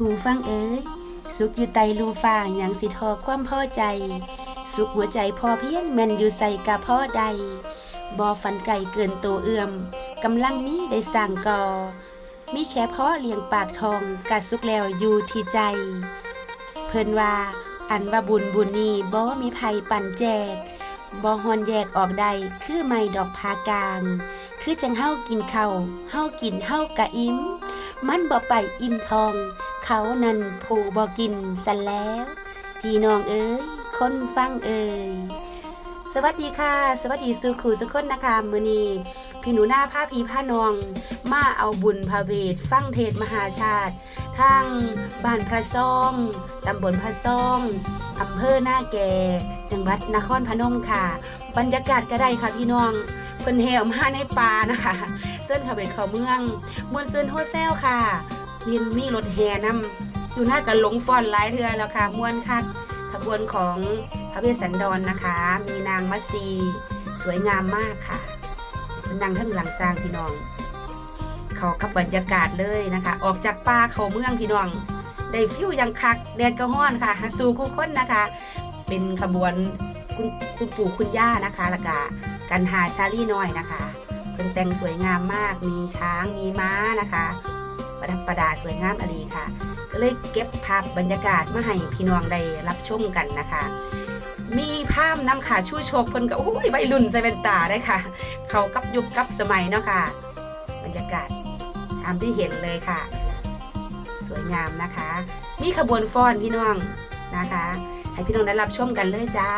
ผู้ฟังเอ๋ยสุขอยู่ไตลุมฟ้าอย่างสิทอความพ่อใจ สุขหัวใจพอเพียงแม่นอยู่ใส่กะพ่อใดบอฟันไก่เกินตัวเอื้อมกำลังนี้ได้สั่งกอ มีแค่พ่อเลี้ยงปากทองกะสุกแล้วอยู่ที่ใจ เพิ่นว่าอันว่าบุญบุญนี้บ่มีภัยปั่นแจกบ่ฮอนแยกออกใดคือไม่ดอกพากลาง คือจังเฮากินข้าวเฮากินเฮากะอิ่มมันบ่ไปอิ่มทอง เขานั่นผูบ่กินสันแล้ว พี่น้องเอ้ยคนฟังเอ้ยสวัสดีค่ะ สวัสดีสู่ขู่สุกคนนะคะมือนีพี่หนูหน้าผ้าพีผ้านอง มาเอาบุญพระเวทฟังเทศมหาชาติทางบ้านพระซ่องตำบลพระซ่องอำเภอหน้าแก่จังหวัดนครพนมค่ะ บรรยากาศก็ได้ค่ะพี่น้องเพิ่นแหวมาในป่านะคะเส้นเขาเป็นเขาเมืองมวนซืนโฮเซลค่ะ มีมีรถแห่นำอยู่หน้ากันหลงฟ้อนหลายเทือแล้วค่ะมวนคักขบวนของพระเวสสันดรนะคะ มีนางมัตสีสวยงามมากค่ะนางทั้งหลังสร้างพี่น้อง เขากับบรรยากาศเลยนะคะ ออกจากป่าเขาเมืองพี่น้อง ได้ฟิวอยังคักแดดกระห้อนค่ะสู่คู่คนนะคะ เป็นขบวนคุณคุณปู่คุณย่านะคะล้วก็กันหาชาลี่น้อยนะคะเพิ่นแต่งสวยงามมากมีช้างมีม้านะคะ ประดับประดาสวยงามอลีค่ะ ก็เลยเก็บภาพบรรยากาศมาให้พี่น้องได้รับชมกันนะคะ มีภาพนำค่ะชูโชคเพิ่นก็โอ้ยวัยรุ่นใส่แว่นตาได้ค่ะ เขากับยุคกับสมัยเนาะค่ะ บรรยากาศตามที่เห็นเลยค่ะ สวยงามนะคะ มีขบวนฟ้อนพี่น้องนะคะ ให้พี่น้องได้รับชมกันเลยจ้า